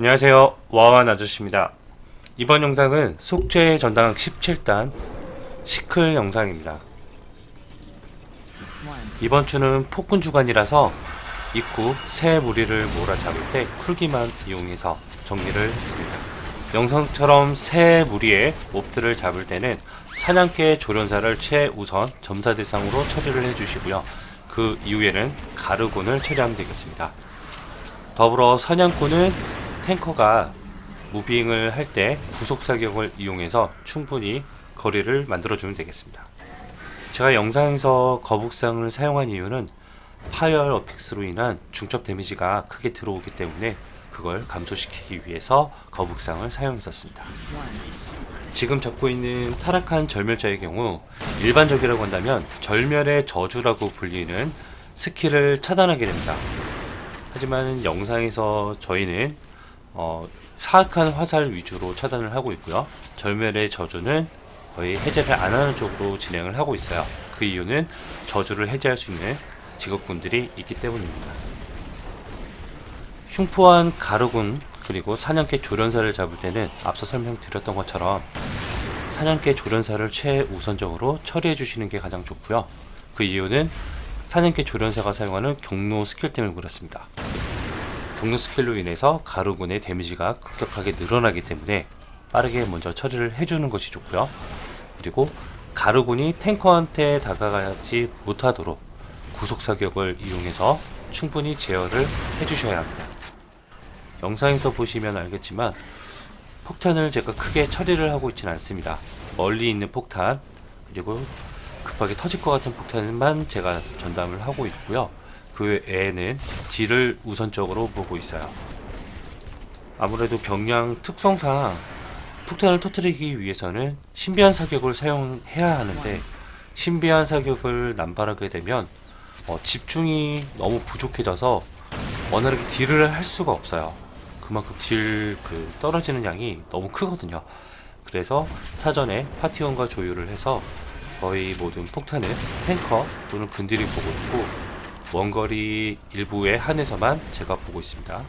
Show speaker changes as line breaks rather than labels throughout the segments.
안녕하세요. 와한 아저씨입니다. 이번 영상은 속죄 전당 17단 시클 영상입니다. 이번 주는 폭군 주간이라서 입구 새 무리를 몰아잡을 때 쿨기만 이용해서 정리를 했습니다. 영상처럼 새 무리의 몹들을 잡을 때는 사냥개 조련사를 최우선 점사 대상으로 처리를 해주시고요. 그 이후에는 가르곤을 처리하면 되겠습니다. 더불어 사냥꾼은 탱커가 무빙을 할 때 구속 사격을 이용해서 충분히 거리를 만들어주면 되겠습니다. 제가 영상에서 거북상을 사용한 이유는 파열 어픽스로 인한 중첩 데미지가 크게 들어오기 때문에 그걸 감소시키기 위해서 거북상을 사용했었습니다. 지금 잡고 있는 타락한 절멸자의 경우 일반적이라고 한다면 절멸의 저주라고 불리는 스킬을 차단하게 됩니다. 하지만 영상에서 저희는 어, 사악한 화살 위주로 차단을 하고 있고요. 절멸의 저주는 거의 해제를 안 하는 쪽으로 진행을 하고 있어요. 그 이유는 저주를 해제할 수 있는 직업군들이 있기 때문입니다. 흉포한 가루군 그리고 사냥개 조련사를 잡을 때는 앞서 설명드렸던 것처럼 사냥개 조련사를 최우선적으로 처리해 주시는 게 가장 좋고요. 그 이유는 사냥개 조련사가 사용하는 경로 스킬 때문에 그렇습니다. 경로 스킬로 인해서 가루군의 데미지가 급격하게 늘어나기 때문에 빠르게 먼저 처리를 해주는 것이 좋고요. 그리고 가루군이 탱커한테 다가가지 못하도록 구속 사격을 이용해서 충분히 제어를 해주셔야 합니다. 영상에서 보시면 알겠지만 폭탄을 제가 크게 처리를 하고 있지는 않습니다. 멀리 있는 폭탄 그리고 급하게 터질 것 같은 폭탄만 제가 전담을 하고 있고요. 그 외에는 딜을 우선적으로 보고 있어요. 아무래도 병량 특성상 폭탄을 터뜨리기 위해서는 신비한 사격을 사용해야 하는데 신비한 사격을 남발하게 되면 어, 집중이 너무 부족해져서 원활하게 딜을 할 수가 없어요. 그만큼 딜 그 떨어지는 양이 너무 크거든요. 그래서 사전에 파티원과 조율을 해서 거의 모든 폭탄은 탱커 또는 근딜이 보고 있고 원거리 일부에 한해서만 제가 보고 있습니다.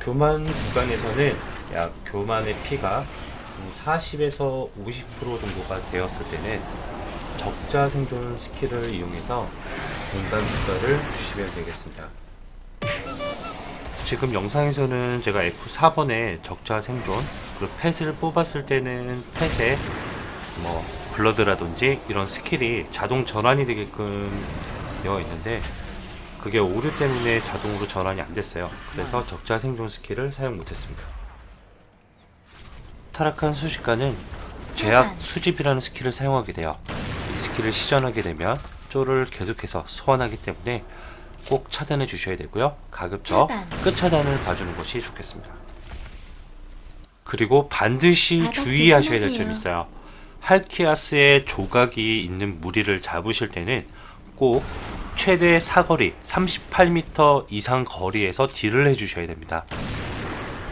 교만 구간에서는 약 교만의 피가 40에서 50% 정도가 되었을 때는 적자 생존 스킬을 이용해서 공간 효과를 주시면 되겠습니다. 지금 영상에서는 제가 F4번에 적자 생존 그리고 펫을 뽑았을 때는 펫에 뭐 블러드라든지 이런 스킬이 자동 전환이 되게끔 되어 있는데 그게 오류 때문에 자동으로 전환이 안 됐어요. 그래서 적자 생존 스킬을 사용 못했습니다. 타락한 수식가는 제약 수집이라는 스킬을 사용하게 돼요. 이 스킬을 시전하게 되면 쪼를 계속해서 소환하기 때문에 꼭 차단해 주셔야 되고요. 가급적. 끝 차단을 봐주는 것이 좋겠습니다. 그리고 반드시
바닥
주의하셔야 될. 점이 있어요. 할키아스의 조각이 있는 무리를 잡으실 때는 꼭 최대 사거리 38m 이상 거리에서 딜을 해주셔야 됩니다.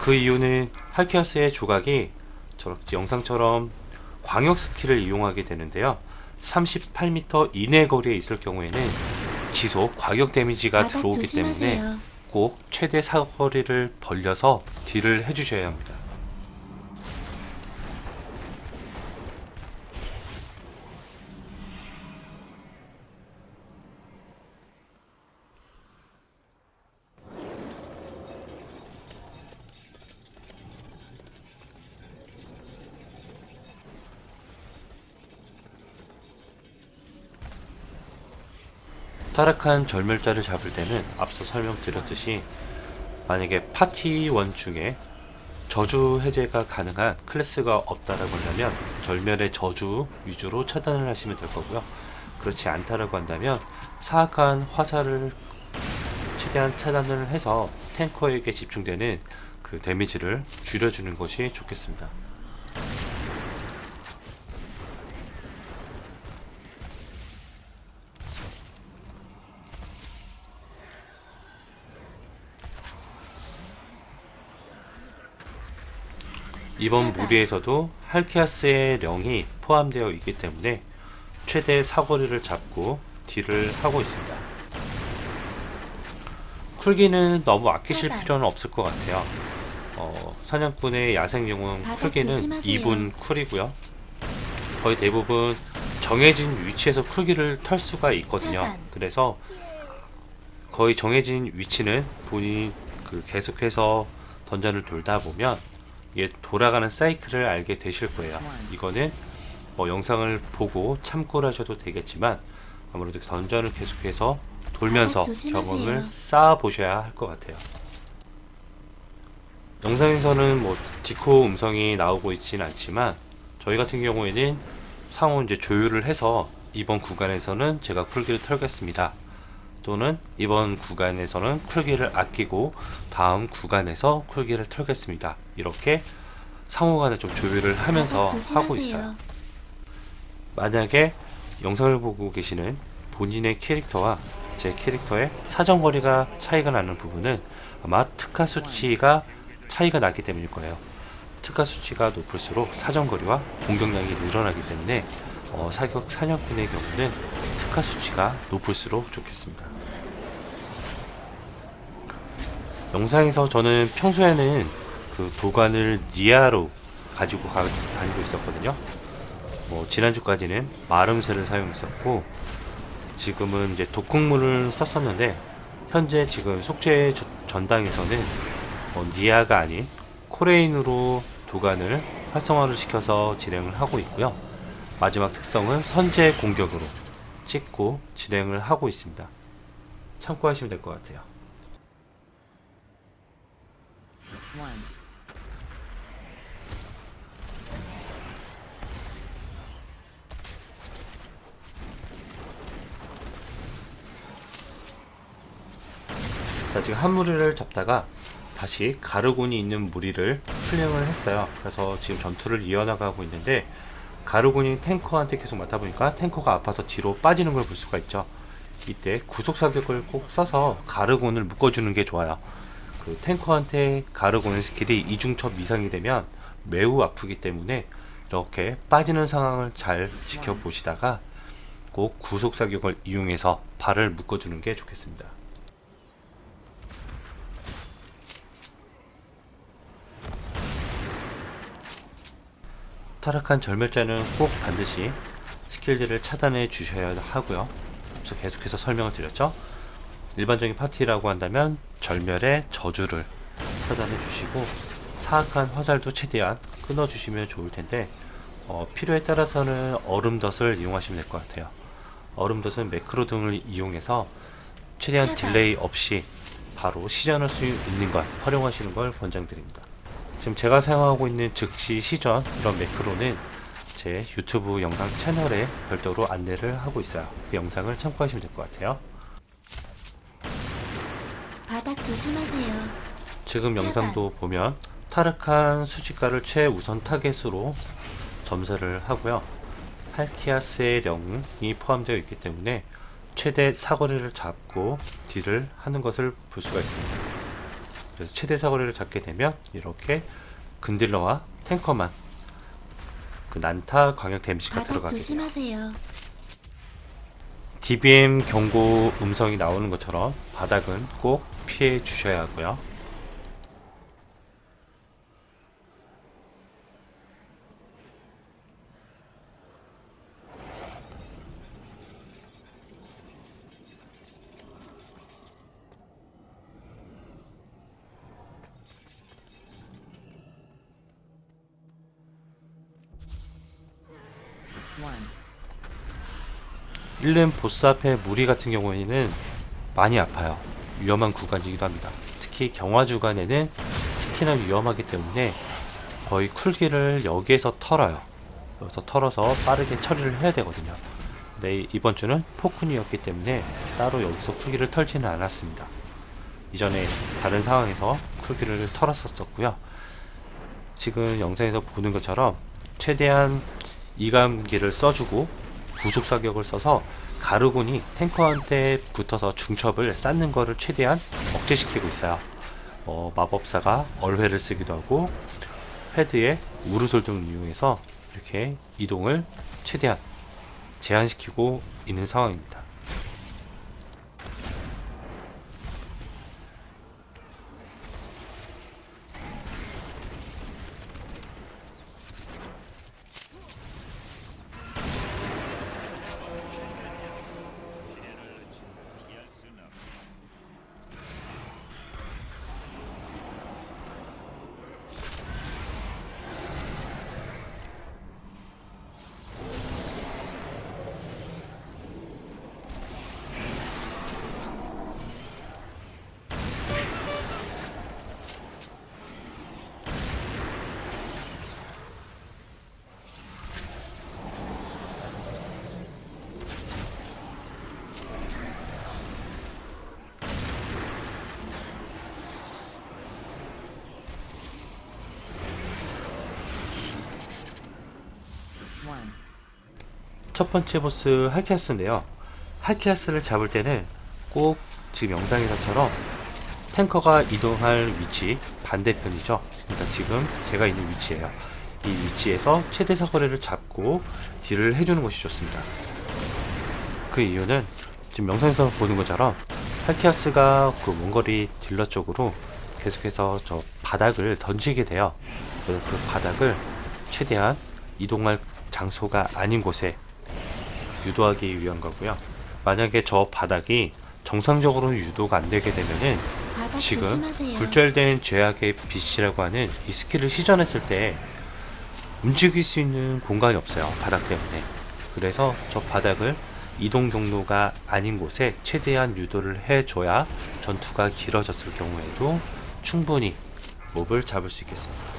그 이유는 할키아스의 조각이 저렇게 영상처럼 광역 스킬을 이용하게 되는데요. 38m 이내 거리에 있을 경우에는 지속 과격 데미지가
바닥
들어오기 때문에
조심하세요.
꼭 최대 사거리를 벌려서 딜을 해주셔야 합니다. 타락한 절멸자를 잡을 때는 앞서 설명드렸듯이 만약에 파티원 중에 저주 해제가 가능한 클래스가 없다라고 한다면 절멸의 저주 위주로 차단을 하시면 될 거고요. 그렇지 않다라고 한다면 사악한 화살을 최대한 차단을 해서 탱커에게 집중되는 그 데미지를 줄여주는 것이 좋겠습니다. 이번 무리에서도 할키아스의 령이 포함되어 있기 때문에 최대 사거리를 잡고 딜을 하고 있습니다. 쿨기는 너무 아끼실. 필요는 없을 것 같아요. 어, 사냥꾼의 야생용은 쿨기는
조심하세요.
2분 쿨이고요. 거의 대부분 정해진 위치에서 쿨기를 털 수가 있거든요. 그래서 거의 정해진 위치는 본인이 그 계속해서 던전을 돌다 보면 이게 돌아가는 사이클을 알게 되실 거예요. 이거는 뭐 영상을 보고 참고를 하셔도 되겠지만 아무래도 던전을 계속해서 돌면서
조심하세요.
경험을 쌓아 보셔야 할 것 같아요. 영상에서는 뭐 디코 음성이 나오고 있지는 않지만 저희 같은 경우에는 상호 이제 조율을 해서 이번 구간에서는 제가 쿨기를 털겠습니다. 또는 이번 구간에서는 쿨기를 아끼고 다음 구간에서 쿨기를 털겠습니다. 이렇게 상호간에 좀 조율을 하면서
바닥
하고
조심하세요.
있어요. 만약에 영상을 보고 계시는 본인의 캐릭터와 제 캐릭터의 사정거리가 차이가 나는 부분은 아마 특화 수치가 차이가 나기 때문일 거예요. 특화 수치가 높을수록 사정거리와 공격량이 늘어나기 때문에 어, 사격 사냥꾼의 경우는 특화 수치가 높을수록 좋겠습니다. 영상에서 저는 평소에는 그 도관을 니아로 가지고 가, 다니고 있었거든요. 뭐 지난주까지는 마름새를 사용했었고 지금은 이제 독극물을 썼었는데 현재 지금 속죄 저- 전당에서는 어, 니아가 아닌 코레인으로 도관을 활성화를 시켜서 진행을 하고 있고요. 마지막 특성은 선제 공격으로 찍고 진행을 하고 있습니다. 참고하시면 될 것 같아요.
One.
자 지금 한 무리를 잡다가 다시 가르곤이 있는 무리를 플링을 했어요. 그래서 지금 전투를 이어나가고 있는데 가르곤이 탱커한테 계속 맞다 보니까 탱커가 아파서 뒤로 빠지는 걸 볼 수가 있죠. 이때 구속 사격을 꼭 써서 가르곤을 묶어주는 게 좋아요. 그 탱커한테 가르곤의 스킬이 이중첩 이상이 되면 매우 아프기 때문에 이렇게 빠지는 상황을 잘 지켜보시다가 꼭 구속 사격을 이용해서 발을 묶어주는 게 좋겠습니다. 타락한 절멸자는 꼭 반드시 스킬들을 차단해 주셔야 하고요. 그래서 계속해서 설명을 드렸죠. 일반적인 파티라고 한다면 절멸의 저주를 차단해 주시고 사악한 화살도 최대한 끊어 주시면 좋을 텐데 어, 필요에 따라서는 얼음덫을 이용하시면 될 것 같아요. 얼음덫은 매크로 등을 이용해서 최대한. 딜레이 없이 바로 시전할 수 있는 것 활용하시는 걸 권장드립니다. 지금 제가 사용하고 있는 즉시 시전 이런 매크로는 제 유튜브 영상 채널에 별도로 안내를 하고 있어요. 그 영상을 참고하시면 될 것 같아요.
바닥 조심하세요.
지금. 영상도 보면 타르칸 수집가를 최우선 타겟으로 점사를 하고요. 팔키아스의 령이 포함되어 있기 때문에 최대 사거리를 잡고 딜을 하는 것을 볼 수가 있습니다. 그래서 최대 사거리를 잡게 되면 이렇게 근딜러와 탱커만 그 난타 광역 데미지가
바닥
들어가게 돼요.
조심하세요.
DBM 경고 음성이 나오는 것처럼 바닥은 꼭 피해 주셔야 하고요. 1렘 보스 앞에 무리 같은 경우에는 많이 아파요. 위험한 구간이기도 합니다. 특히 경화 주간에는 특히나 위험하기 때문에 거의 쿨기를 여기에서 털어요. 여기서 털어서 빠르게 처리를 해야 되거든요. 근데 이번 주는 포쿤이었기 때문에 따로 여기서 쿨기를 털지는 않았습니다. 이전에 다른 상황에서 쿨기를 털었었고요. 지금 영상에서 보는 것처럼 최대한 이감기를 써주고 구속 사격을 써서 가르곤이 탱커한테 붙어서 중첩을 쌓는 거를 최대한 억제시키고 있어요. 어, 마법사가 얼회를 쓰기도 하고 패드에 우르솔 등을 이용해서 이렇게 이동을 최대한 제한시키고 있는 상황입니다.
One.
첫 번째 보스 할키아스인데요. 할키아스를 잡을 때는 꼭 지금 영상에서처럼 탱커가 이동할 위치 반대편이죠. 그러니까 지금 제가 있는 위치예요. 이 위치에서 최대 사거리를 잡고 딜을 해주는 것이 좋습니다. 그 이유는 지금 영상에서 보는 것처럼 할키아스가 그 원거리 딜러 쪽으로 계속해서 저 바닥을 던지게 돼요. 그래서 그 바닥을 최대한 이동할 장소가 아닌 곳에 유도하기 위한 거고요. 만약에 저 바닥이 정상적으로 유도가 안 되게 되면은 지금. 굴절된 죄악의 빛이라고 하는 이 스킬을 시전했을 때 움직일 수 있는 공간이 없어요. 바닥 때문에. 그래서 저 바닥을 이동 경로가 아닌 곳에 최대한 유도를 해줘야 전투가 길어졌을 경우에도 충분히 몹을 잡을 수 있겠습니다.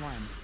One.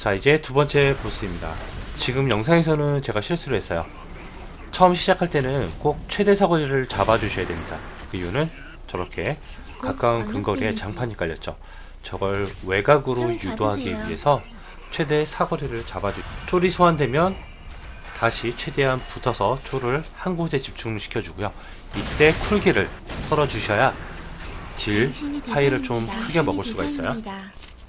자 이제 두 번째 보스입니다. 지금 영상에서는 제가 실수를 했어요. 처음 시작할 때는 꼭 최대 사거리를 잡아주셔야 됩니다. 그 이유는 저렇게 가까운 근거리에 장판이 깔렸죠. 저걸 외곽으로
좀
유도하기. 위해서 최대 사거리를 잡아주. 쫄이 소환되면 다시 최대한 붙어서 쫄을 한 곳에 집중시켜 주고요. 이때 쿨기를 털어 주셔야 딜
당신이
파이를 좀. 크게 먹을 수가 있어요.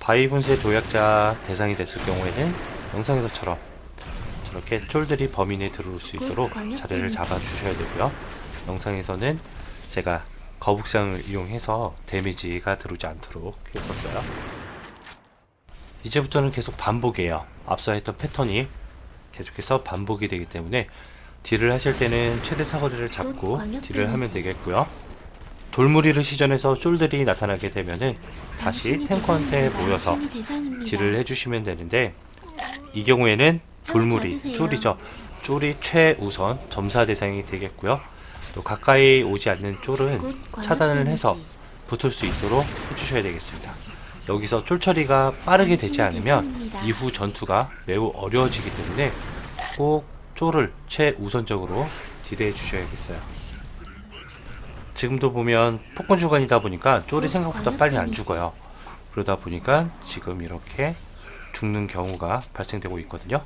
바위 분쇄 도약자 대상이 됐을 경우에는 영상에서처럼 저렇게 쫄들이 범위 내에 들어올 수 있도록 자리를 잡아 주셔야 되고요. 영상에서는 제가 거북상을 이용해서 데미지가 들어오지 않도록 했었어요. 이제부터는 계속 반복이에요. 앞서 했던 패턴이 계속해서 반복이 되기 때문에 딜을 하실 때는 최대 사거리를 잡고 딜을 하면. 되겠고요. 돌무리를 시전해서 쫄들이 나타나게 되면은 다시 탱커한테. 모여서. 딜을 해주시면 되는데 이 경우에는
쫄
돌무리. 쫄이죠. 쫄이 최우선 점사 대상이 되겠고요. 또 가까이 오지 않는 쫄은 차단을. 해서 붙을 수 있도록 해주셔야 되겠습니다. 여기서 쫄 처리가 빠르게 되지 않으면. 이후 전투가 매우 어려워지기 때문에 꼭 쫄을 최우선적으로 딜해 주셔야겠어요. 지금도 보면 폭군 주간이다 보니까 쫄이
곧
생각보다 빨리 안. 죽어요. 그러다 보니까 지금 이렇게 죽는 경우가 발생되고 있거든요.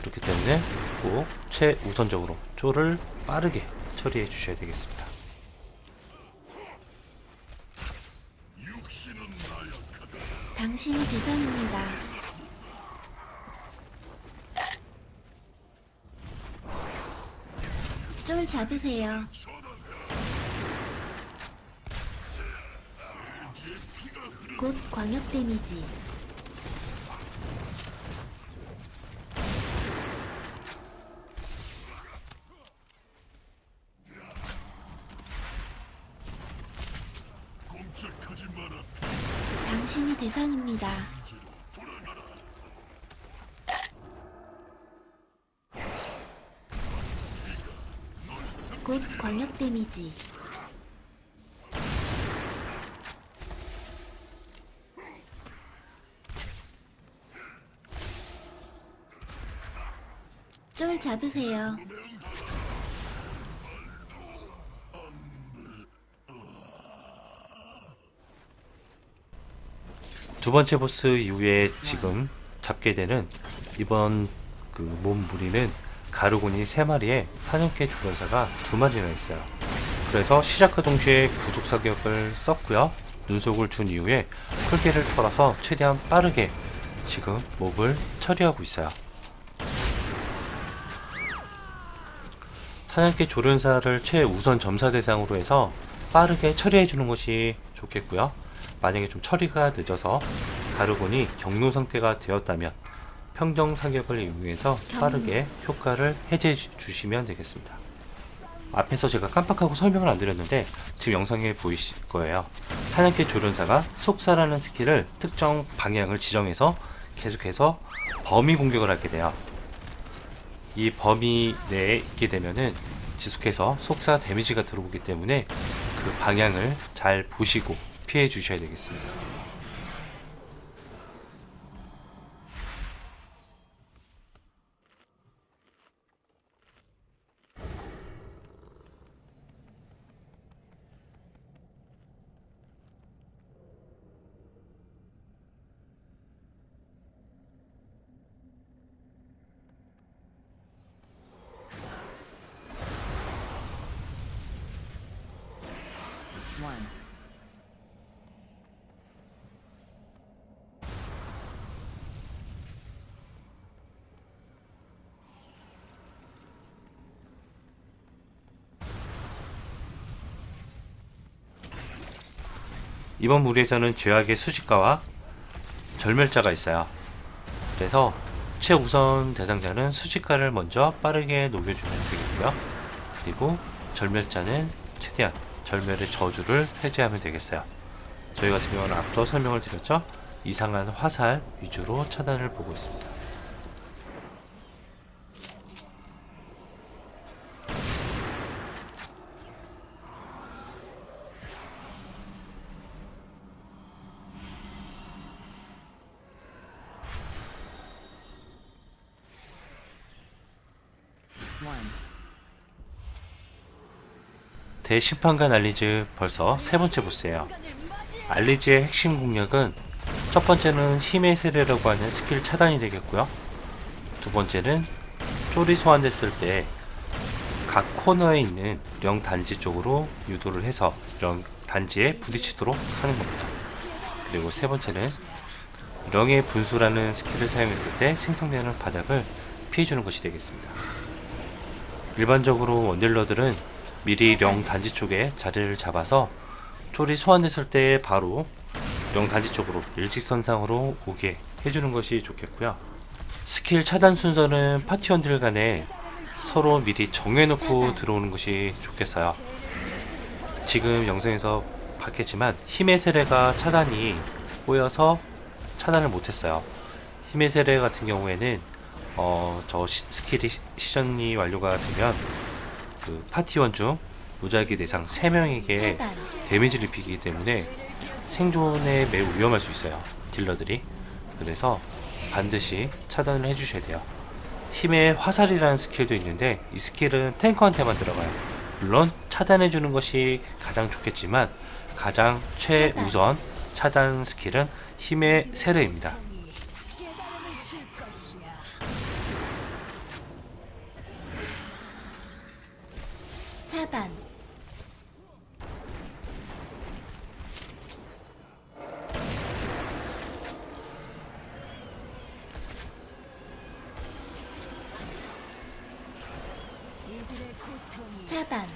그렇기 때문에 꼭 최우선적으로 쫄을 빠르게 처리해 주셔야 되겠습니다.
당신이 대상입니다. 쫄 잡으세요. 곧 광역 데미지. 당신이 대상입니다. 곧 광역 데미지. 쫄 잡으세요.
두 번째 보스 이후에 지금 잡게 되는 이번 그몸 무리는 가루군이 세 마리에 사냥개 조련사가 두 마리나 있어요. 그래서 시작과 동시에 구속 사격을 썼고요. 눈속을 준 이후에 풀개를 털어서 최대한 빠르게 지금 몹을 처리하고 있어요. 사냥개 조련사를 최우선 점사 대상으로 해서 빠르게 처리해 주는 것이 좋겠고요. 만약에 좀 처리가 늦어서 가루군이 경로 상태가 되었다면 평정 사격을 이용해서 빠르게 효과를 해제해 주- 주시면 되겠습니다. 앞에서 제가 깜빡하고 설명을 안 드렸는데 지금 영상에 보이실 거예요. 사냥개 조련사가 속사라는 스킬을 특정 방향을 지정해서 계속해서 범위 공격을 하게 돼요. 이 범위 내에 있게 되면은 지속해서 속사 데미지가 들어오기 때문에 그 방향을 잘 보시고 피해 주셔야 되겠습니다. 이번 무리에서는 죄악의 수직가와 절멸자가 있어요. 그래서 최우선 대상자는 수직가를 먼저 빠르게 녹여주면 되겠고요. 그리고 절멸자는 최대한 절멸의 저주를 해제하면 되겠어요. 저희 같은 경우는 앞서 설명을 드렸죠. 이상한 화살 위주로 차단을 보고 있습니다. 대심판관 알리즈 벌써 세 번째 보스예요. 알리즈의 핵심 공략은 첫 번째는 힘의 세례라고 하는 스킬 차단이 되겠고요. 두 번째는 쪼리 소환됐을 때 각 코너에 있는 령 단지 쪽으로 유도를 해서 령 단지에 부딪히도록 하는 겁니다. 그리고 세 번째는 령의 분수라는 스킬을 사용했을 때 생성되는 바닥을 피해주는 것이 되겠습니다. 일반적으로 원딜러들은 미리 령 단지 쪽에 자리를 잡아서 쫄이 소환됐을 때 바로 령 단지 쪽으로 일직선상으로 오게 해주는 것이 좋겠고요. 스킬 차단 순서는 파티원들 간에 서로 미리 정해놓고 들어오는 것이 좋겠어요. 지금 영상에서 봤겠지만 힘의 세례가 차단이 꼬여서 차단을 못했어요. 힘의 세례 같은 경우에는 어, 저 시- 스킬이 시- 시전이 완료가 되면 그 파티원 중 무작위 대상 3명에게
차단.
데미지를 입히기 때문에 생존에 매우 위험할 수 있어요. 딜러들이. 그래서 반드시 차단을 해주셔야 돼요. 힘의 화살이라는 스킬도 있는데 이 스킬은 탱커한테만 들어가요. 물론 차단해주는 것이 가장 좋겠지만 가장 최우선 차단 스킬은 힘의 세례입니다.
차단. 차단.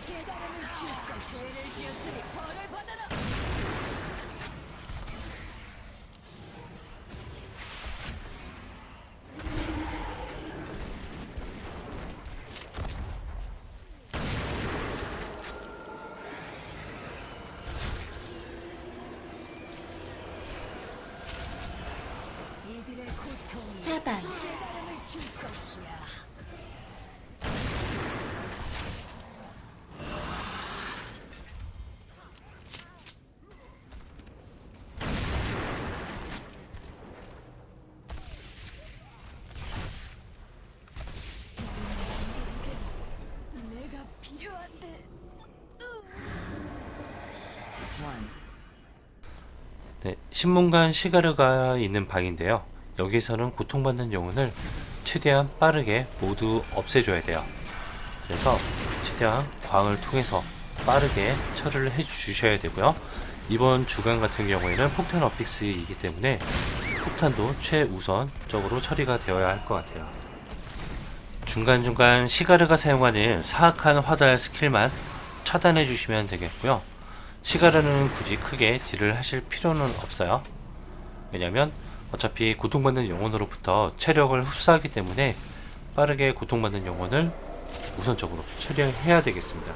네, 신문관 시가르가 있는 방인데요. 여기서는 고통받는 영혼을 최대한 빠르게 모두 없애줘야 돼요. 그래서 최대한 광을 통해서 빠르게 처리를 해주셔야 되고요. 이번 주간 같은 경우에는 폭탄 어픽스이기 때문에 폭탄도 최우선적으로 처리가 되어야 할 것 같아요. 중간중간 시가르가 사용하는 사악한 화살 스킬만 차단해 주시면 되겠고요. 시가르는 굳이 크게 딜을 하실 필요는 없어요. 왜냐면 어차피 고통받는 영혼으로부터 체력을 흡수하기 때문에 빠르게 고통받는 영혼을 우선적으로 처리해야 되겠습니다.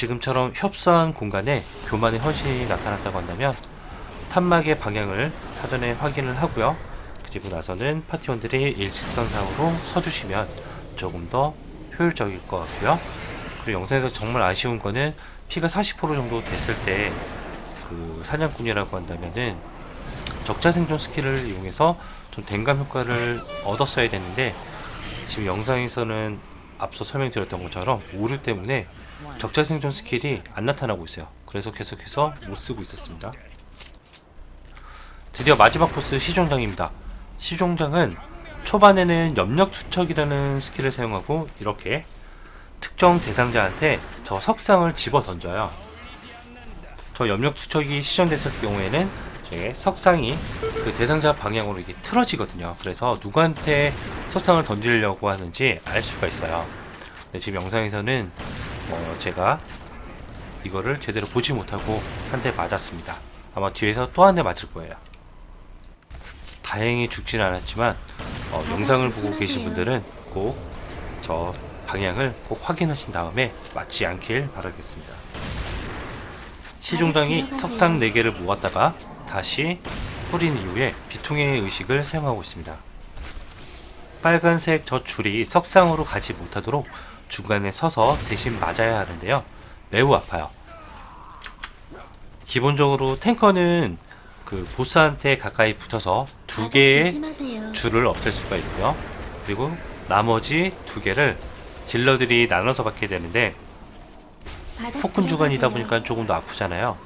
지금처럼 협소한 공간에 교만의 헌신이 나타났다고 한다면 탄막의 방향을 사전에 확인을 하고요. 그리고 나서는 파티원들이 일직선상으로 서주시면 조금 더 효율적일 것 같고요. 그리고 영상에서 정말 아쉬운 거는 피가 40% 정도 됐을 때 그 사냥꾼이라고 한다면은 적자 생존 스킬을 이용해서 좀 댕감 효과를 얻었어야 되는데 지금 영상에서는 앞서 설명드렸던 것처럼 오류 때문에. 적자 생존 스킬이 안 나타나고 있어요. 그래서 계속해서 못 쓰고 있었습니다. 드디어 마지막 보스 시종장입니다. 시종장은 초반에는 염력 투척이라는 스킬을 사용하고 이렇게 특정 대상자한테 저 석상을 집어 던져요. 저 염력 투척이 시전됐을 경우에는 저게 석상이 그 대상자 방향으로 이게 틀어지거든요. 그래서 누구한테 석상을 던지려고 하는지 알 수가 있어요. 근데 지금 영상에서는 어, 제가 이거를 제대로 보지 못하고 한 대 맞았습니다. 아마 뒤에서 또 한 대 맞을 거예요. 다행히 죽진 않았지만 어, 영상을 보고 계신 분들은 꼭 저 방향을 꼭 확인하신 다음에 맞지 않길 바라겠습니다. 시종장이 석상 4개를 모았다가 다시 뿌린 이후에 비통의 의식을 사용하고 있습니다. 빨간색 저 줄이 석상으로 가지 못하도록 중간에 서서 대신 맞아야 하는데요. 매우 아파요. 기본적으로 탱커는 그 보스한테 가까이 붙어서 두 개의. 줄을 없앨 수가 있고요. 그리고 나머지 두 개를 딜러들이 나눠서 받게 되는데 폭군 주간이다. 보니까 조금 더 아프잖아요.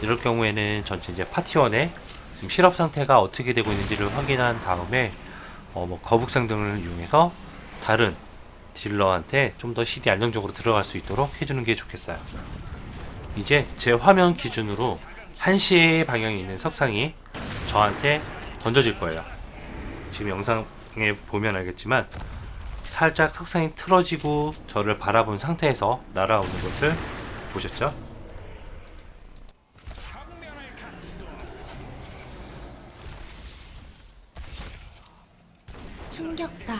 이럴 경우에는 전체 이제 파티원의 지금 실업 상태가 어떻게 되고 있는지를 확인한 다음에 어, 뭐 거북상 등을 이용해서 다른 딜러한테 좀더 CD 안정적으로 들어갈 수 있도록 해주는 게 좋겠어요. 이제 제 화면 기준으로 1시의 방향에 있는 석상이 저한테 던져질 거예요. 지금 영상에 보면 알겠지만 살짝 석상이 틀어지고 저를 바라본 상태에서 날아오는 것을 보셨죠?
충격파.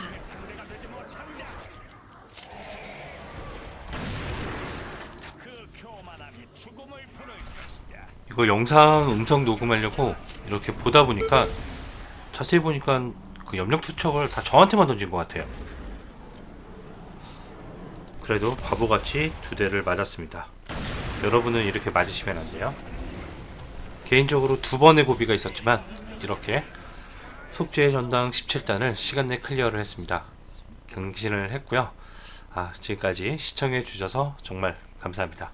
이거 영상 음성 녹음하려고 이렇게 보다 보니까 자세히 보니까 그 염력 투척을 다 저한테만 던진 것 같아요. 그래도 바보같이 두 대를 맞았습니다. 여러분은 이렇게 맞으시면 안 돼요. 개인적으로 두 번의 고비가 있었지만 이렇게 속죄의 전당 17단을 시간 내 클리어를 했습니다. 경신을 했고요. 아, 지금까지 시청해 주셔서 정말 감사합니다.